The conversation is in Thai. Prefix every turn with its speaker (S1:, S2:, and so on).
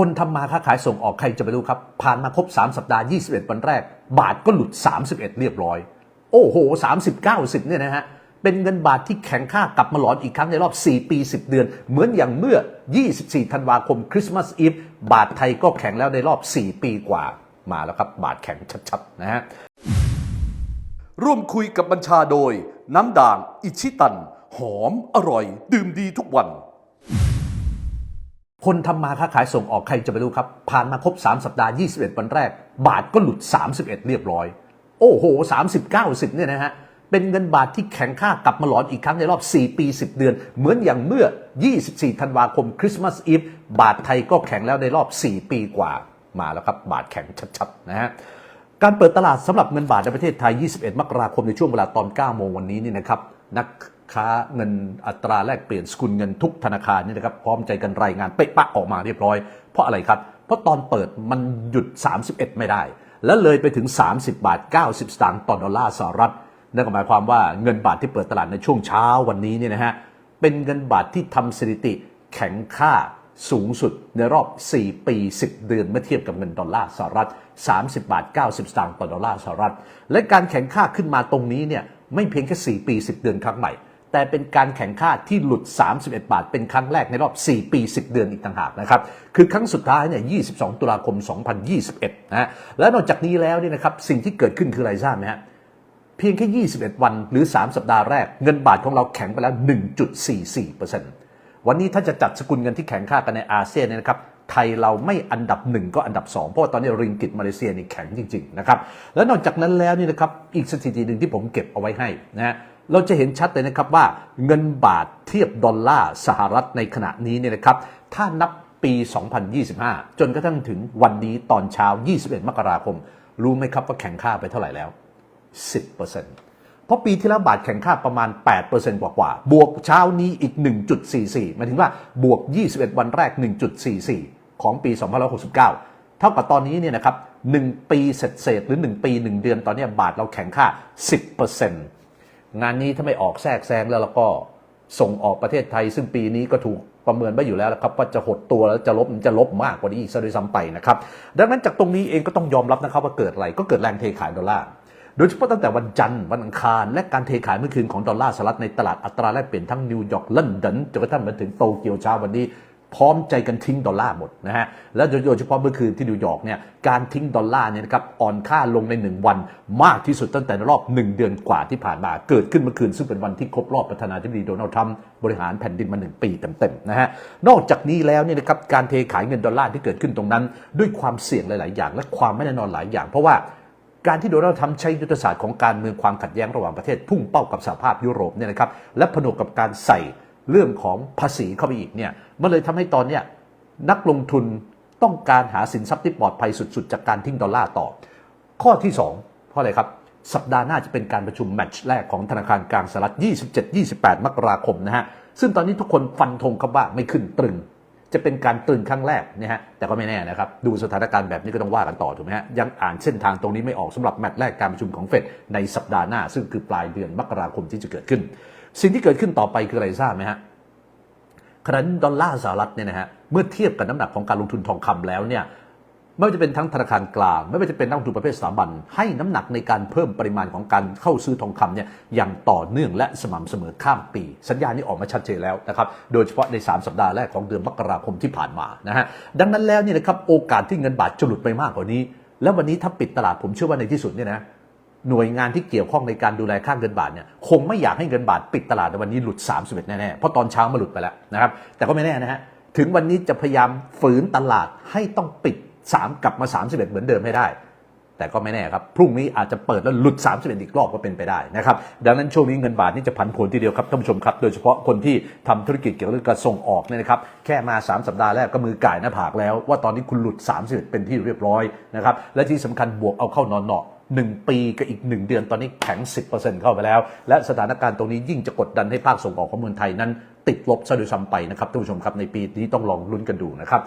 S1: คนทำมาค้าขายส่งออกใครจะไปรู้ครับ ผ่านมาครบ 3 สัปดาห์ 21 วันแรก บาทก็หลุด 31 เรียบร้อย โอ้โห 30 90 เนี่ยนะฮะ เป็นเงินบาทที่แข็งค่ากลับมาหลอนอีกครั้งในรอบ 4 ปี 10 เดือน เหมือนอย่างเมื่อ 24 ธันวาคมคริสต์มาสอีฟบาทไทยก็แข็งแล้วในรอบ 4 ปีกว่ามาแล้วครับ บาทแข็งชัดๆนะฮะ
S2: ร่วมคุยกับบัญชาโดย น้ำด่างอิชิตัน หอมอร่อย ดื่มดีทุกวัน
S1: คนทำมาค้าขายส่งออกใครจะไปรู้ครับ ผ่านมาครบ 3 สัปดาห์ 21 วันแรก บาทก็หลุด 31 เรียบร้อย โอ้โห 30 90 เนี่ยนะฮะ เป็นเงินบาทที่แข็งค่ากลับมาหลอนอีกครั้งในรอบ 4 ปี 10 เดือน เหมือนอย่างเมื่อ 24 ธันวาคมคริสต์มาสอีฟบาทไทยก็แข็งแล้วในรอบ 4 ปีกว่ามาแล้วครับ บาทแข็งชัดๆนะฮะการเปิดตลาดสำหรับเงินบาทในประเทศไทย 21 มกราคมในช่วงเวลาตอน 9 โมงวันนี้นี่นะครับนัก ค้าเงินอัตราแลกเปลี่ยนสกุลเงินทุกธนาคารนี่นะครับพร้อมใจกันรายงานเป๊ะปะออกมาเรียบร้อย เพราะอะไรครับ เพราะตอนเปิดมันหยุด 31 ไม่ได้ แล้วเลยไปถึง 30 บาท 90 สตางค์ต่อดอลลาร์สหรัฐนั่นก็หมายความว่าเงินบาทที่เปิดตลาดในช่วงเช้าวันนี้เนี่ยนะฮะเป็นเงินบาทที่ทำสถิติแข็งค่าสูงสุดในรอบ 4 ปี 10 เดือนเมื่อเทียบกับเงินดอลลาร์สหรัฐ 30 บาท 90 สตางค์ต่อดอลลาร์สหรัฐ และการแข่งค่าขึ้นมาตรงนี้เนี่ยไม่เพียงแค่ 4 ปี 10 เดือนครั้งใหม่ แต่เป็นการแข่งค่าที่หลุด 31 บาท เป็นครั้งแรกในรอบ 4 ปี 10 เดือนอีกต่างหากนะครับ คือครั้งสุดท้ายเนี่ย 22 ตุลาคม 2021 นะฮะ และนอกจากนี้แล้วเนี่ยนะครับ สิ่งที่เกิดขึ้นคืออะไรทราบไหมฮะ เพียงแค่ 21 วันหรือ 3 สัปดาห์แรก เงินบาทของเราแข็งไปแล้ว 1.44%วันนี้ถ้าจะจัดสกุลเงินที่แข็งค่ากันในอาเซียนเนี่ยนะครับไทยเราไม่อันดับหนึ่งก็อันดับ 2 เพราะว่าตอนนี้ริงกิตมาเลเซียนี่แข็งจริงๆนะครับแล้วนอกจากนั้นแล้วนี่นะครับอีกสถิติหนึ่งที่ผมเก็บเอาไว้ให้นะฮะ เราจะเห็นชัดเลยนะครับว่าเงินบาทเทียบดอลลาร์สหรัฐในขณะนี้เนี่ยนะครับ ถ้านับปี 2025 จนกระทั่งถึงวันนี้ตอนเช้า 21 มกราคม รู้ไหมครับว่าแข็งค่าไปเท่าไหร่แล้ว 10%เพราะปีที่แล้วบาทแข่งค่าประมาณ 8%กว่ากว่าๆบวกเช้านี้อีก 1.44หมายถึงว่าบวก 21 วันแรก 1.44 ของปี 2569 เท่ากับตอนนี้เนี่ยนะครับ 1 ปีเศษๆหรือ 1 ปี 1 เดือนตอนนี้บาทเราแข่งค่า 10% งานนี้ถ้าไม่ออกแทรกแซงแล้วเราก็ส่งออกประเทศไทย ซึ่งปีนี้ก็ถูกประเมินไว้อยู่แล้วนะครับว่าจะหดตัวแล้วจะลบจะลบมากกว่านี้อีกซะด้วยซ้ำไปนะครับดังนั้นจากตรงนี้เองก็ต้องยอมรับนะครับว่าเกิดอะไรก็เกิดแรงเทขายดอลลาร์โดยเฉพาะตั้งแต่วันจันทร์วันอังคาร และการเทขายเมื่อคืนของดอลลาร์สหรัฐในตลาดอัตราแลกเปลี่ยนทั้งนิวยอร์กลอนดอนจนกระทั่งมาถึงโตเกียวเช้าวันนี้ พร้อมใจกันทิ้งดอลลาร์หมดนะฮะ และโดยเฉพาะเมื่อคืนที่นิวยอร์กเนี่ย การทิ้งดอลลาร์เนี่ยนะครับ อ่อนค่าลงใน 1 วันมากที่สุดตั้งแต่รอบ 1 เดือนกว่าที่ผ่านมา เกิดขึ้นเมื่อคืน ซึ่งเป็นวันที่ครบรอบประธานาธิบดีโดนัลด์ทรัมป์บริหารแผ่นดินมา 1 ปีเต็มๆนะฮะ นอกจากนี้แล้วเนี่ยนะครับ การเทขายเงินดอลลาร์ที่เกิดขึ้นตรงนั้น ด้วยความเสี่ยงหลาย ๆ อย่าง และความไม่แน่นอนหลายอย่าง เพราะว่าการที่โดนัลด์ทรัมป์ใช้ยุทธศาสตร์ของการเมืองความขัดแย้งระหว่างประเทศพุ่งเป้ากับสหภาพยุโรปเนี่ยนะครับและผนวกกับการใส่ เรื่องของภาษีเข้าไปอีกเนี่ยมันเลยทำให้ตอนเนี้ยนักลงทุนต้องการหาสินทรัพย์ที่ปลอดภัยสุดๆ จากการทิ้งดอลลาร์ต่อ ข้อที่2เพราะอะไรครับ สัปดาห์หน้าจะเป็นการประชุมแมตช์แรกของธนาคารกลางสหรัฐ 27-28 มกราคมนะฮะซึ่งตอนนี้ทุกคนฟันธงครับว่าไม่ขึ้นตรึงจะเป็นการตื่นครั้งแรกนะฮะแต่ก็ไม่แน่นะครับ ดูสถานการณ์แบบนี้ก็ต้องว่ากันต่อถูกไหมฮะยังอ่านเส้นทางตรงนี้ไม่ออกสำหรับแมตช์แรกการประชุมของเฟดในสัปดาห์หน้า ซึ่งคือปลายเดือนมกราคมที่จะเกิดขึ้น สิ่งที่เกิดขึ้นต่อไปคืออะไรทราบไหมฮะขณะนี้ดอลลาร์สหรัฐเนี่ยนะฮะเมื่อเทียบกับน้ำหนักของการลงทุนทองคำแล้วเนี่ยไม่ว่าจะเป็นทั้งธนาคารกลาง ไม่ว่าจะเป็นนักลงทุนประเภทสถาบัน ให้น้ำหนักในการเพิ่มปริมาณของการเข้าซื้อทองคำเนี่ยอย่างต่อเนื่องและสม่ำเสมอข้ามปี สัญญาณนี้ออกมาชัดเจนแล้วนะครับโดยเฉพาะใน 3 สัปดาห์แรกของเดือนมกราคมที่ผ่านมานะฮะดังนั้นแล้วเนี่ยนะครับโอกาสที่เงินบาทจะหลุดไปมากกว่านี้ แล้ววันนี้ถ้าปิดตลาดผมเชื่อว่าในที่สุดเนี่ยนะ หน่วยงานที่เกี่ยวข้องในการดูแลค่าเงินบาทเนี่ยคงไม่อยากให้เงินบาทปิดตลาดในวันนี้หลุด 31 แน่ๆ เพราะตอนเช้ามาหลุดไปแล้วนะครับแต่ก็ไม่แน่นะฮะถึงวันนี้จะพยายามฝืนตลาดให้ต้องปิด 3 กลับมา 31 เหมือนเดิมให้ได้ แต่ก็ไม่แน่ครับ พรุ่งนี้อาจจะเปิดแล้วหลุด 31 อีกรอบก็เป็นไปได้นะครับดังนั้นช่วงนี้เงินบาทนี่จะผันผวนทีเดียวครับท่านผู้ชมครับ โดยเฉพาะคนที่ทำธุรกิจเกี่ยวกับเรื่องการส่งออกเนี่ยนะครับแค่มา 3 สัปดาห์แรกก็มือก่ายหน้าผากแล้ว ว่าตอนนี้คุณหลุด 31 เป็นที่เรียบร้อยนะครับและที่สำคัญบวกเอาเข้านอนเนาะ หนึ่งปีกับอีก 1 เดือนตอนนี้แข็ง 10%เข้าไปแล้ว และสถานการณ์ตรงนี้ยิ่งจะกดดันให้ภาคส่งออกของเมืองไทยนั้น ติดลบซะด้วยซ้ำไปนะครับท่านผู้ชมครับในปีนี้ต้องลองลุ้นกันดูนะครับ